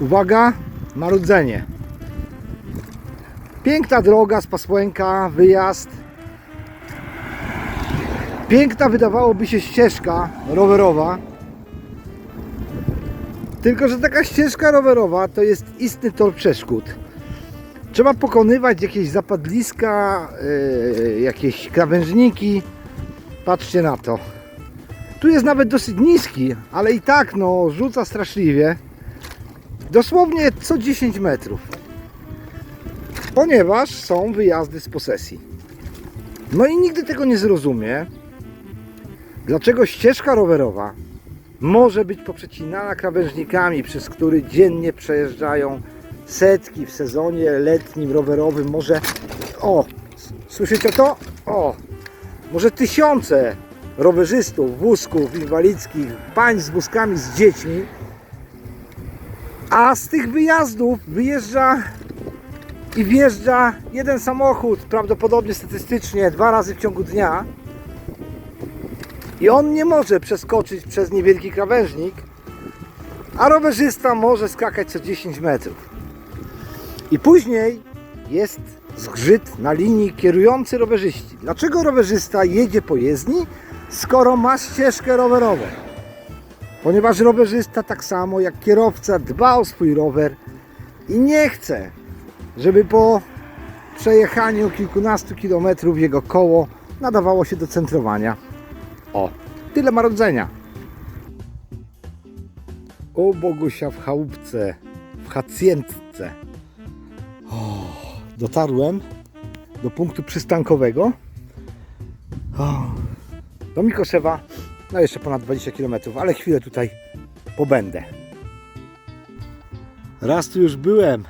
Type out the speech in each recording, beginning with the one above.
Uwaga, marudzenie. Piękna droga z Pasłęka, wyjazd. Piękna wydawałoby się ścieżka rowerowa. Tylko, że taka ścieżka rowerowa to jest istny tor przeszkód. Trzeba pokonywać jakieś zapadliska, yy, jakieś krawężniki. Patrzcie na to. Tu jest nawet dosyć niski, ale i tak no rzuca straszliwie. Dosłownie co 10 metrów. Ponieważ są wyjazdy z posesji. No i nigdy tego nie zrozumie, dlaczego ścieżka rowerowa może być poprzecinana krawężnikami, przez który dziennie przejeżdżają setki w sezonie letnim rowerowym, może o, słyszycie to? O, może tysiące rowerzystów, wózków inwalidzkich, pań z wózkami z dziećmi, a z tych wyjazdów wyjeżdża i wjeżdża jeden samochód, prawdopodobnie statystycznie dwa razy w ciągu dnia. I on nie może przeskoczyć przez niewielki krawężnik, a rowerzysta może skakać co 10 metrów. I później jest zgrzyt na linii kierujący rowerzyści. Dlaczego rowerzysta jedzie po jezdni, skoro ma ścieżkę rowerową? Ponieważ rowerzysta tak samo jak kierowca dba o swój rower i nie chce, żeby po przejechaniu kilkunastu kilometrów jego koło nadawało się do centrowania. O, tyle marudzenia. O Bogusia w chałupce, w hacjentce. O, dotarłem do punktu przystankowego. O, do Mikoszewa, no jeszcze ponad 20 km, ale chwilę tutaj pobędę. Raz tu już byłem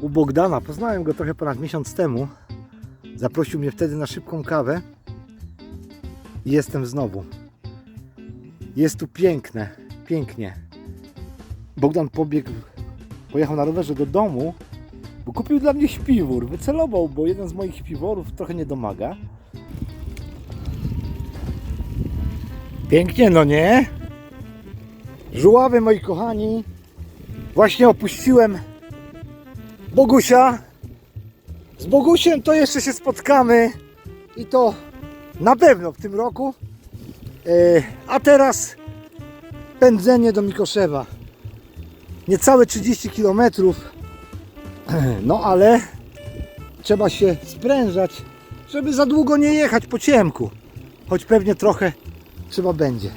u Bogdana, poznałem go trochę ponad miesiąc temu. Zaprosił mnie wtedy na szybką kawę i jestem znowu. Jest tu piękne, pięknie. Bogdan pobiegł, pojechał na rowerze do domu, bo kupił dla mnie śpiwór. Wycelował, bo jeden z moich śpiworów trochę nie domaga. Pięknie, no nie? Żuławy, moi kochani. Właśnie opuściłem Bogusia. Z Bogusiem to jeszcze się spotkamy i to na pewno w tym roku. E, A teraz pędzenie do Mikoszewa. Niecałe 30 km. No ale trzeba się sprężać, żeby za długo nie jechać po ciemku. Choć pewnie trochę trzeba będzie.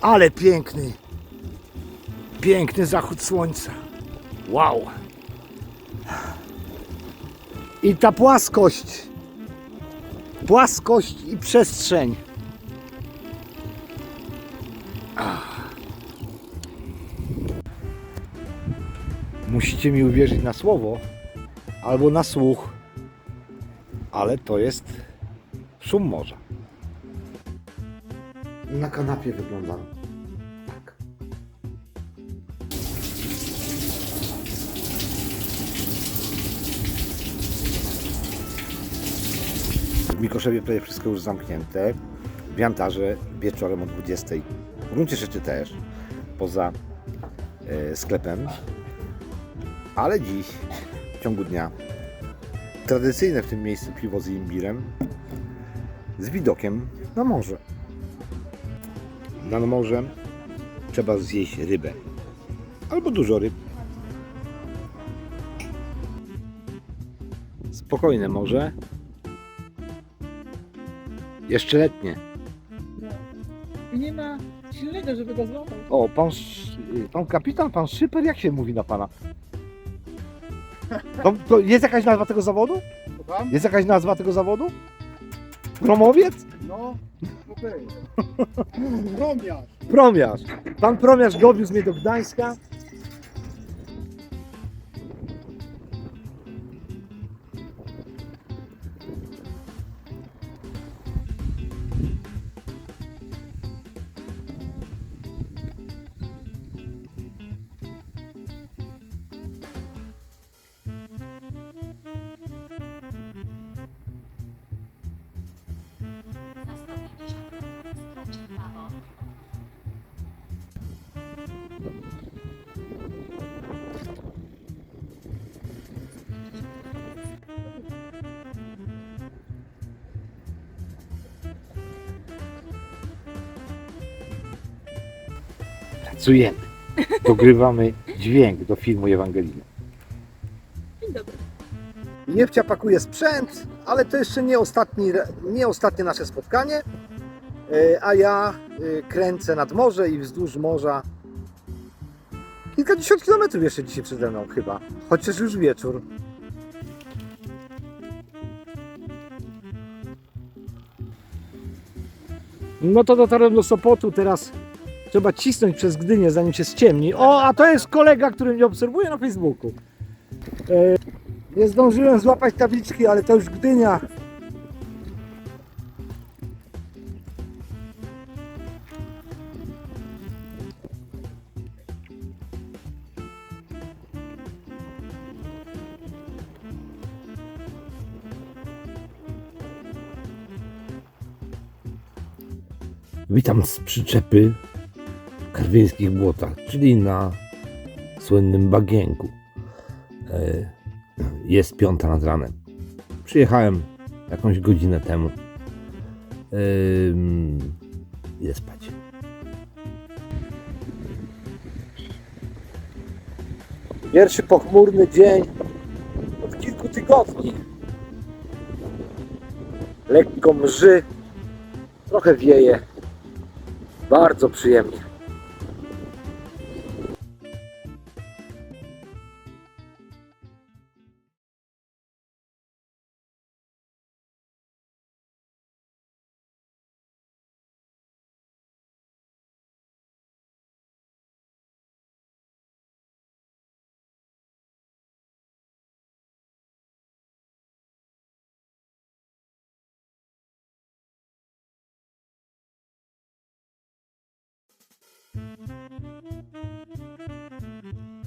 Ale piękny, piękny zachód słońca. Wow. I ta płaskość. Płaskość i przestrzeń. Ach. Musicie mi uwierzyć na słowo albo na słuch, ale to jest szum morza. Na kanapie wyglądam tak. W Mikoszewie prawie wszystko już zamknięte. W Jantarze wieczorem o 20. W gruncie rzeczy też, poza e, sklepem. Ale dziś, w ciągu dnia, tradycyjne w tym miejscu piwo z imbirem z widokiem na morze. Nad morzem trzeba zjeść rybę. Albo dużo ryb. Spokojne morze. Jeszcze letnie. I nie ma silnego, żeby go złapać. O, pan, Sz- pan kapitan, pan Szyper, jak się mówi na pana? To, to jest jakaś nazwa tego zawodu? Tam? Jest jakaś nazwa tego zawodu? Promowiec? No, okej. Romiarz. Promiarz. Pan Promiarz dowiózł mnie do Gdańska. Pracujemy. Dogrywamy dźwięk do filmu Ewangeliny. Dzień dobry. Jewcia pakuje sprzęt, ale to jeszcze nie, ostatni, nie ostatnie nasze spotkanie. E, A ja e, kręcę nad morze i wzdłuż morza. Kilkadziesiąt kilometrów jeszcze dzisiaj przede mną chyba, chociaż już wieczór. No to dotarłem do Sopotu, teraz trzeba cisnąć przez Gdynię zanim się ściemni. O, a to jest kolega, który mnie obserwuje na Facebooku. E, nie zdążyłem złapać tabliczki, ale to już Gdynia. Witam z przyczepy w karwieńskich błotach, czyli na słynnym bagienku. E, Jest piąta nad ranem. Przyjechałem jakąś godzinę temu. Idę spać. Pierwszy pochmurny dzień od kilku tygodni. Lekko mrzy, trochę wieje. Bardzo przyjemnie. Thank you.